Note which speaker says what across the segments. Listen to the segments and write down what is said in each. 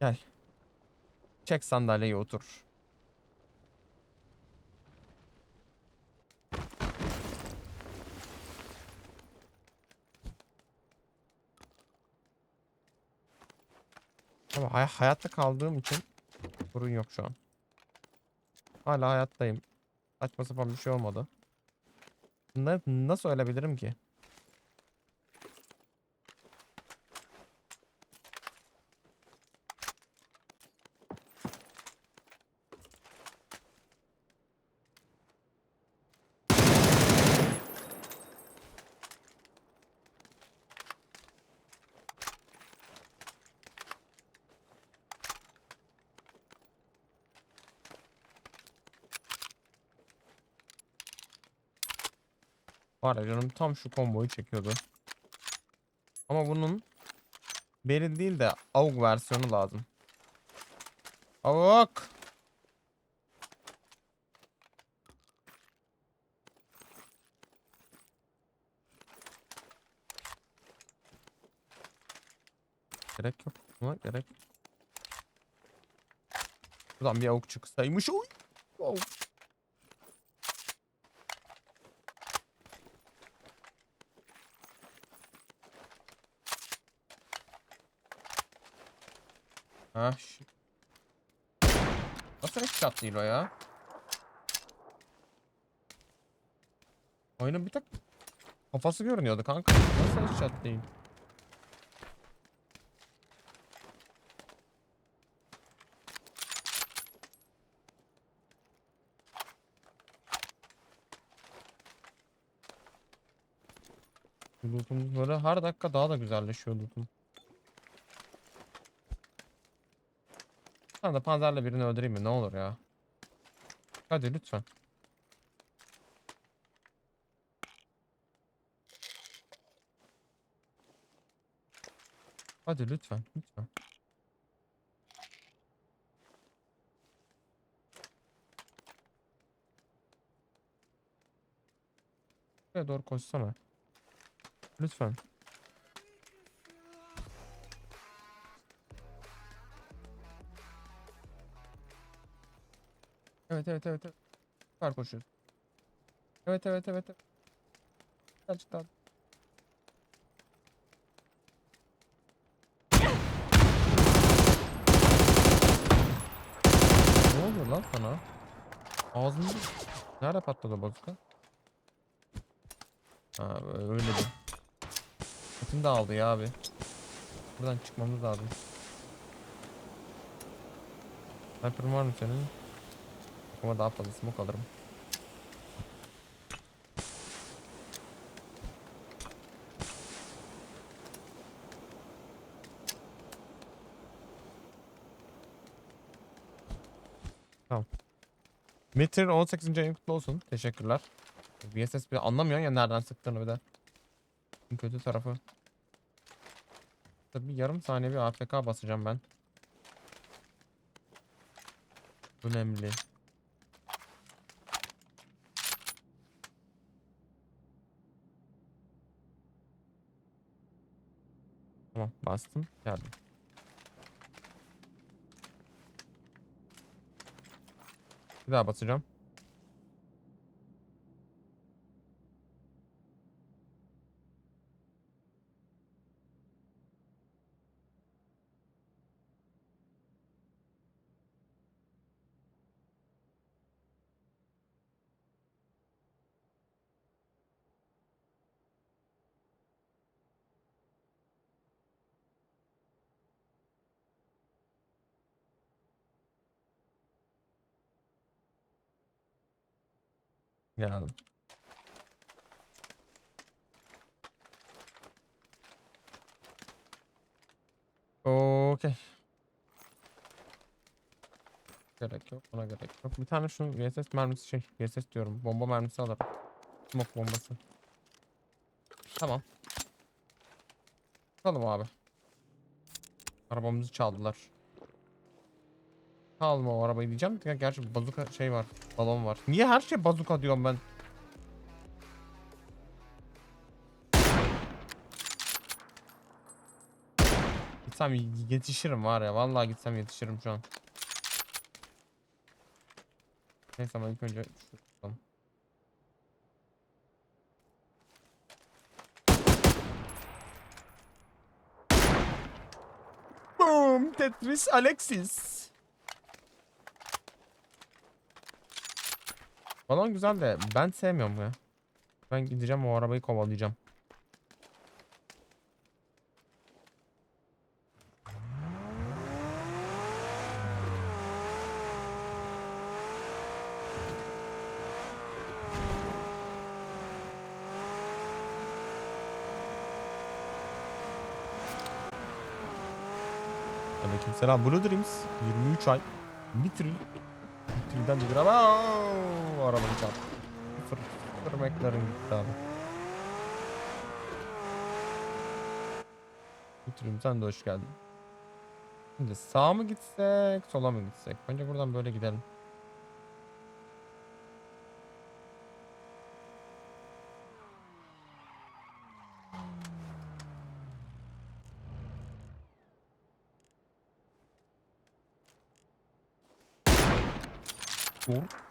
Speaker 1: Gel. Çek sandalyeye otur. Ama hay- hayatta kaldığım için sorun yok şu an. Hala hayattayım. Saçma sapan bir şey olmadı. Na- nasıl ölebilirim ki? Var ya canım tam şu komboyu çekiyordu. Ama bunun Beril değil de AUG versiyonu lazım. AUG! Gerek yok ama gerek. Buradan bir AUG çıksaymış. Oy! Wow. Ha. Nasıl headshot değil o ya? Oyunun bir tek kafası görünüyordu kanka. Nasıl headshot değil? Lootumuz böyle her dakika daha da güzelleşiyor lootum. Ben de panzerle birini öldüreyim mi? Ne olur ya. Hadi lütfen. Hadi lütfen, lütfen. Buraya doğru koşsana. Lütfen. Evet evet evet. evet. Süper koşuyoruz. Evet evet evet. evet. Birazcık daha. Ne oluyor lan sana? Ağzında... Nerede patladı bazuka? Ha öyle de. Bütün dağıldı ya abi. Buradan çıkmamız lazım. Sniper var mı senin? Ama daha fazla smoke alırım. Tamam. Meter 18. ayın kutlu olsun. Teşekkürler. VSS bir anlamıyor ya nereden sıktığını bir de. Kötü tarafı. Tabii yarım saniye bir AFK basacağım ben. Önemli. Tamam bastım geldim. Bir daha basacağım. Geldim. Okey. Gerek yok. Ona gerek yok. Bir tane şu VSS mermisi şey. VSS diyorum. Bomba mermisi alırım. Smoke bombası. Tamam. Bakalım abi. Arabamızı çaldılar. Çalma o arabayı diyeceğim. Gerçi bazuka şey var. Balon var. Niye her şey bazuka diyorum ben? gitsem yetişirim var ya. Vallahi gitsem yetişirim şu an. Neyse ama ilk önce. Boom! Tetris Alexis. Balon güzel de ben sevmiyorum ya. Ben gideceğim o arabayı kovalayacağım. Aleykümselam. Blue Dreams 23 ay. Mitril Mitril'den bir araba arabanı çarptı Sıfır Sıfır McLaren gitti abi. Mitril'im sen de hoş geldin. Şimdi sağa mı gitsek sola mı gitsek? Bence buradan böyle gidelim. Dur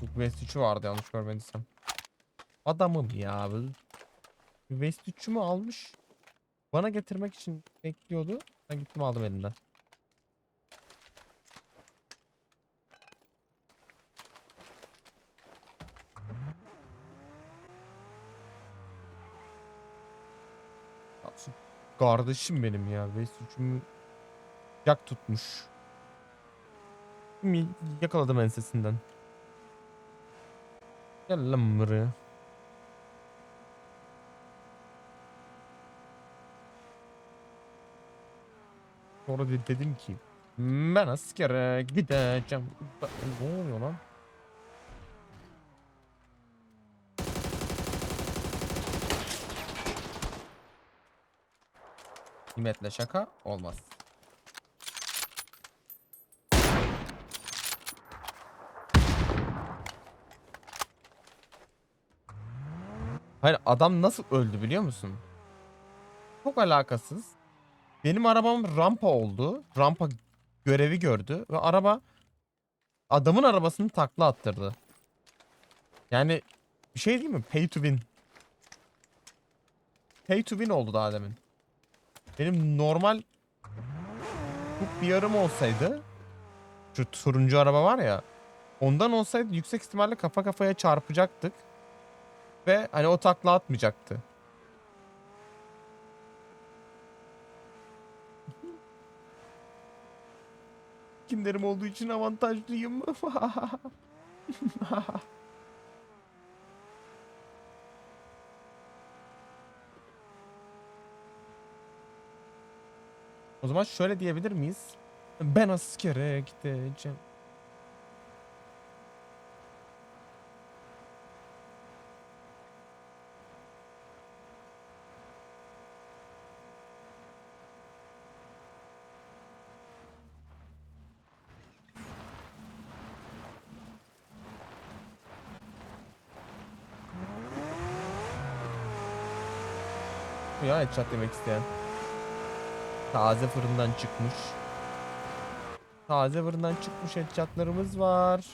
Speaker 1: West 3'ü vardı yanlış görmediysem. Adamım ya. bu. West 3'ümü almış. Bana getirmek için bekliyordu. Ben gittim aldım elinden. Şu Kardeşim benim ya. West 3'ümü yak tutmuş. Mi- Yakaladım ensesinden. Gel lan buraya. Sonra de- dedim ki ben askere gideceğim. Ne oluyor lan? Nimetle şaka olmaz. Hayır adam nasıl öldü biliyor musun? Çok alakasız. Benim arabam rampa oldu. Rampa görevi gördü ve araba adamın arabasını takla attırdı. Yani bir şey değil mi? Pay to win. Pay to win oldu daha demin. Benim normal bir yarım olsaydı şu turuncu araba var ya ondan olsaydı yüksek ihtimalle kafa kafaya çarpacaktık. Ve hani o takla atmayacaktı. Kimlerim olduğu için avantajlıyım. o zaman şöyle diyebilir miyiz? Ben askere gideceğim. Ya headshot demek isteyen. Taze fırından çıkmış. Taze fırından çıkmış headshotlarımız var.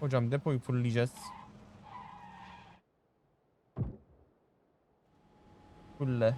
Speaker 1: Hocam depoyu fullleyeceğiz. Fulle.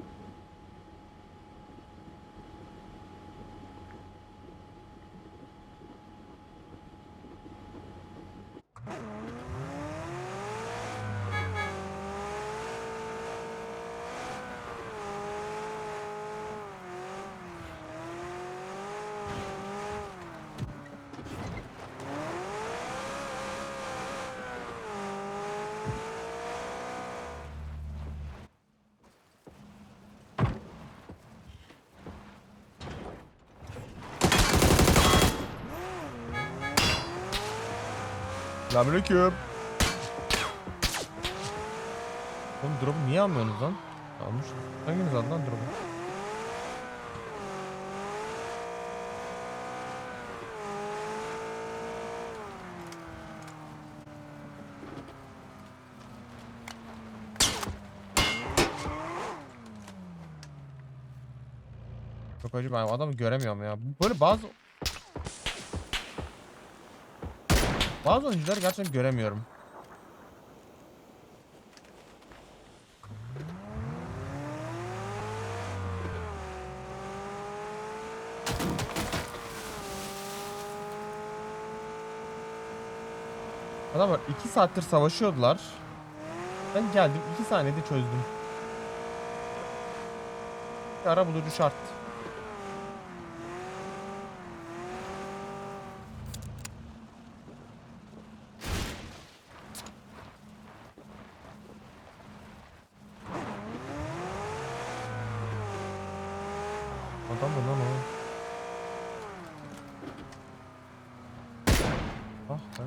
Speaker 1: Selamünaleyküm. Oğlum drop'u niye almıyorsunuz lan? Almış. Hanginiz aldı lan drop'u? Çok acı ben adamı göremiyorum ya. Böyle bazı bazı oyuncuları gerçekten göremiyorum. Adamlar iki saattir savaşıyordular. Ben geldim iki saniyede çözdüm. Ara bulucu şart. Adam mı lan o? Ah be.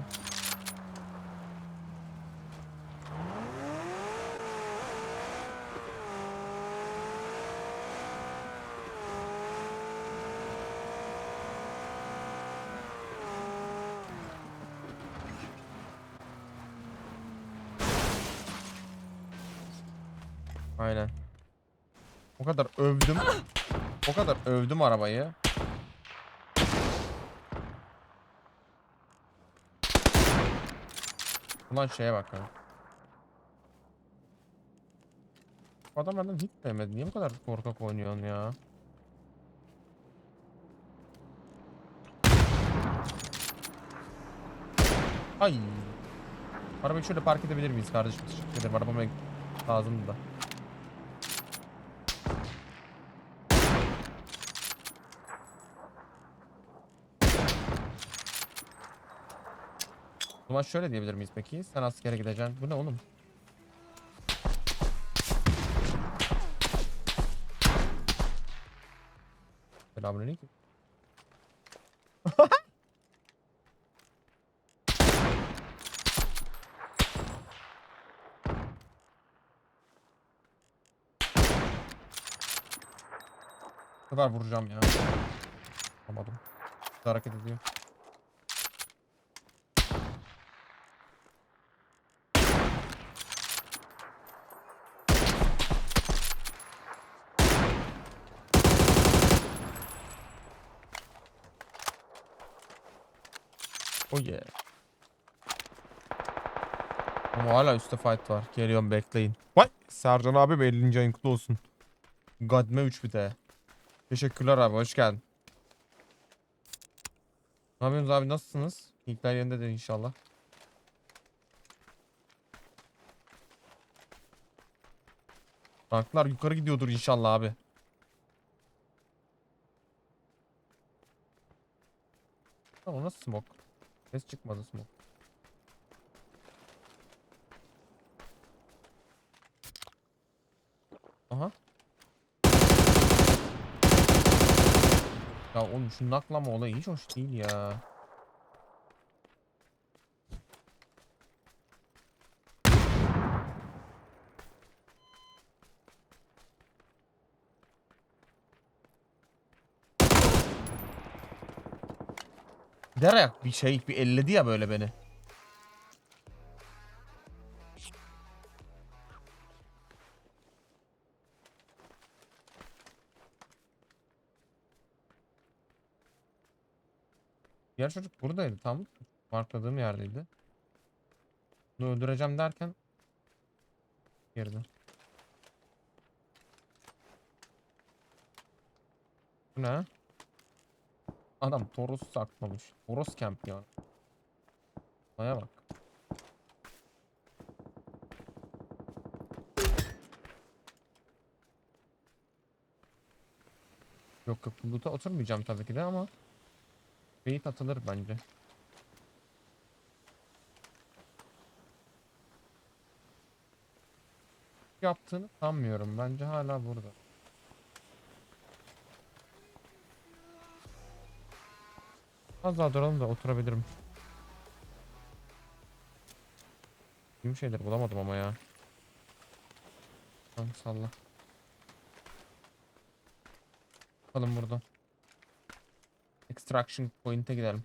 Speaker 1: Aynen. O kadar övdüm. O kadar övdüm arabayı. Ulan şeye bak ya. Adam benden hiç sevmedi. Niye bu kadar korkak oynuyorsun ya? Ay. Arabayı şöyle park edebilir miyiz kardeşim? Teşekkür ederim. Arabama lazımdı da. O şöyle diyebilir miyiz peki? Sen askere gideceksin. Bu ne oğlum? Selamünaleyküm. Kadar vuracağım ya. Yapamadım. Hareket ediyor. Oh yeah. Ama hala üstte fight var. Geliyorum bekleyin. Vay! Sercan abim 50. ayın kutlu olsun. Gadme 3 bir de. Teşekkürler abi hoş geldin. Ne yapıyorsunuz abi nasılsınız? İlkler yerinde de inşallah. Ranklar yukarı gidiyordur inşallah abi. Tamam nasıl smoke? Ses çıkmadı smoke. Aha. Ya oğlum şu naklama olayı hiç hoş değil ya. Gider ayak bir şey bir elledi ya böyle beni. Diğer çocuk buradaydı tam. Markladığım yerdeydi. Bunu öldüreceğim derken girdi. Bu ne? Adam Toros saklamış. Toros camp ya. Aya bak. Yok yok loot'a oturmayacağım tabii ki de ama Bait atılır bence. Yaptığını sanmıyorum. Bence hala burada. Az daha duralım da oturabilirim. Kim şeyler bulamadım ama ya. Tamam salla. Bakalım burada. Extraction point'e gidelim.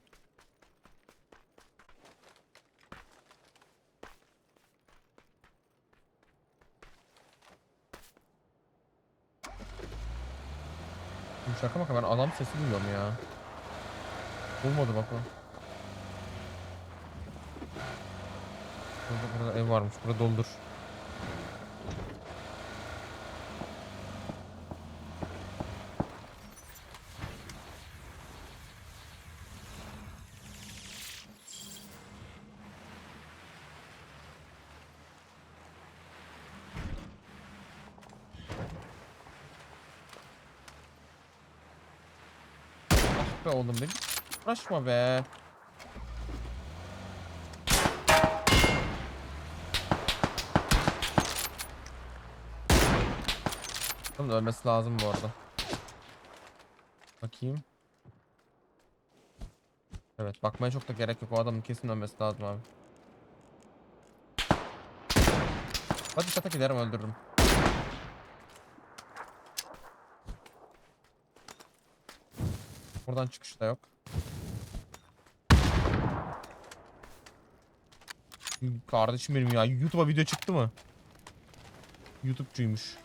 Speaker 1: Şaka maka ben adam sesi duyuyorum ya. Olmadı bak o. Burada, burada ev varmış. Burada doldur. Ah be oğlum benim. Uğraşma be. Bunun ölmesi lazım bu arada. Bakayım. Evet bakmaya çok da gerek yok. O adamın kesin ölmesi lazım abi. Hadi çata giderim öldürürüm. Buradan çıkış da yok. Kardeşim benim ya. YouTube'a video çıktı mı? YouTube'cuymuş.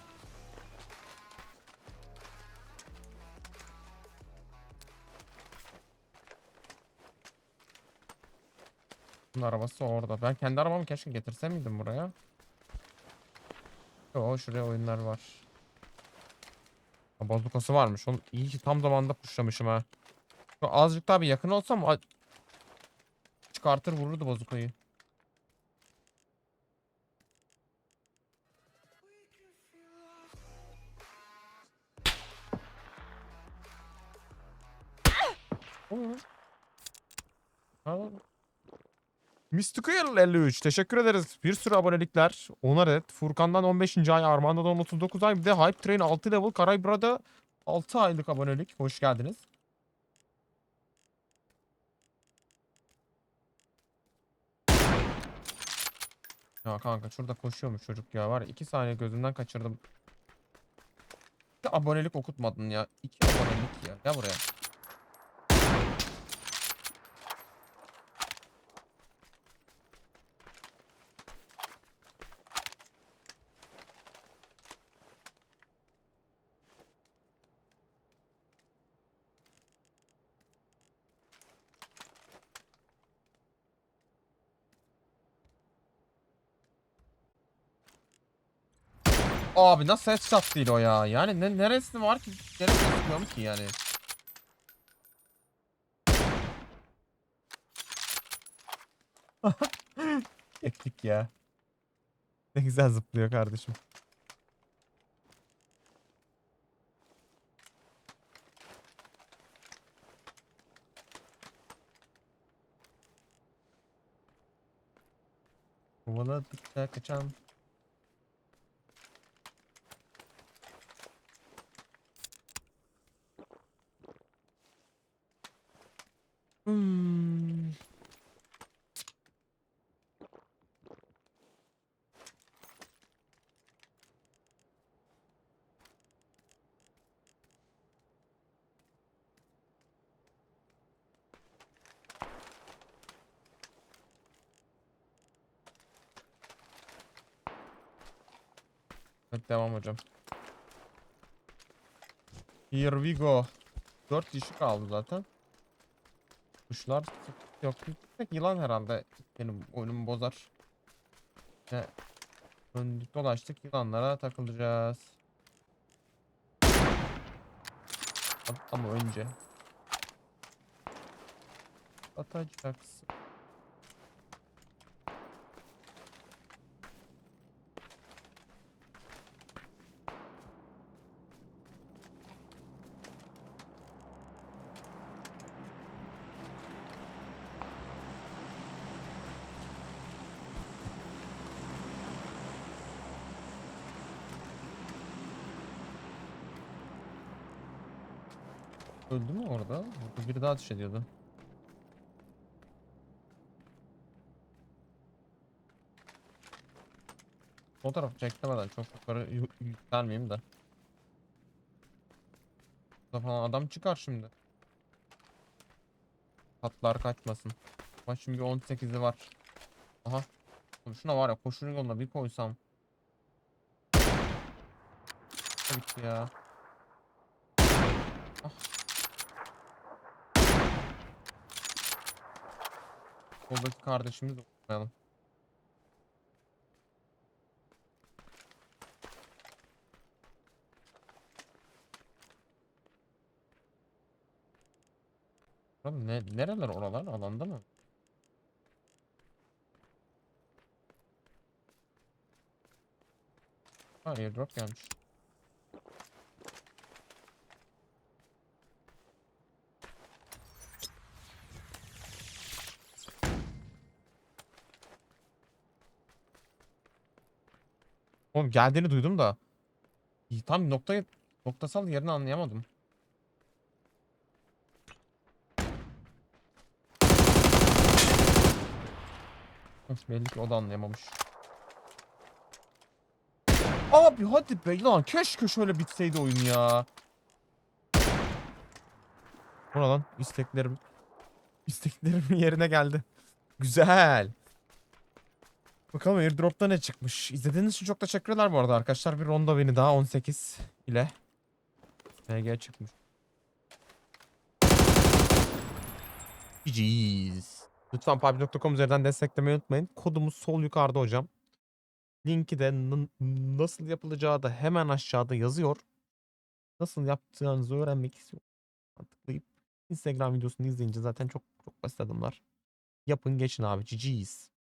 Speaker 1: Bunun arabası orada. Ben kendi arabamı keşke getirsem miydim buraya? Yo şuraya oyunlar var. Ha, Bozukası varmış. Oğlum iyi ki tam zamanda puşlamışım ha. Azıcık daha bir yakın olsam çıkartır vururdu bozukayı. Mystical 53 teşekkür ederiz. Bir sürü abonelikler. 10 adet. Furkan'dan 15. ay, Armando'dan 39 ay. Bir de Hype Train 6 level. Karaybıra'da 6 aylık abonelik. Hoş geldiniz. Ya kanka şurada koşuyormuş çocuk ya. Var 2 saniye gözümden kaçırdım. Bir abonelik okutmadın ya. 2 abonelik ya. Gel buraya. Abi nasıl headshot değil o ya? Yani ne, neresi var ki? Neresi sıkıyorum ki yani? Ektik ya. Ne güzel zıplıyor kardeşim. Kovaladıkça kaçan. Devam hocam. Here we go. 4 kişi kaldı zaten. Kuşlar yok. Tek yılan herhalde benim oyunumu bozar. Ve döndük dolaştık yılanlara takılacağız. Ama önce. Atacaksın. Öldü mü orada? Burada biri daha ateş ediyordu. O tarafı çeklemeden çok yukarı yu- yükselmeyeyim de. Burada falan adam çıkar şimdi. Patlar kaçmasın. Bak şimdi 18'i var. Aha. Şuna var ya koşunun yoluna bir koysam. Bitti ya. Soldaki kardeşimiz unutmayalım. Oğlum ne, nereler oralar? Alanda mı? Ha airdrop gelmiş. Oğlum geldiğini duydum da tam noktayı noktasal yerini anlayamadım. Of, belli ki o da anlayamamış. Abi hadi be lan keşke şöyle bitseydi oyun ya. Bu lan isteklerim. İsteklerim yerine geldi. Güzel. Bakalım airdrop'ta ne çıkmış. İzlediğiniz için çok teşekkürler bu arada arkadaşlar. Bir ronda beni daha 18 ile MG çıkmış. GG's. Lütfen PUBG.com üzerinden desteklemeyi unutmayın. Kodumuz sol yukarıda hocam. Linki de nasıl yapılacağı da hemen aşağıda yazıyor. Nasıl yapacağınızı öğrenmek istiyorsanız tıklayıp Instagram videosunu izleyince zaten çok çok basit adımlar. Yapın geçin abi. GG's.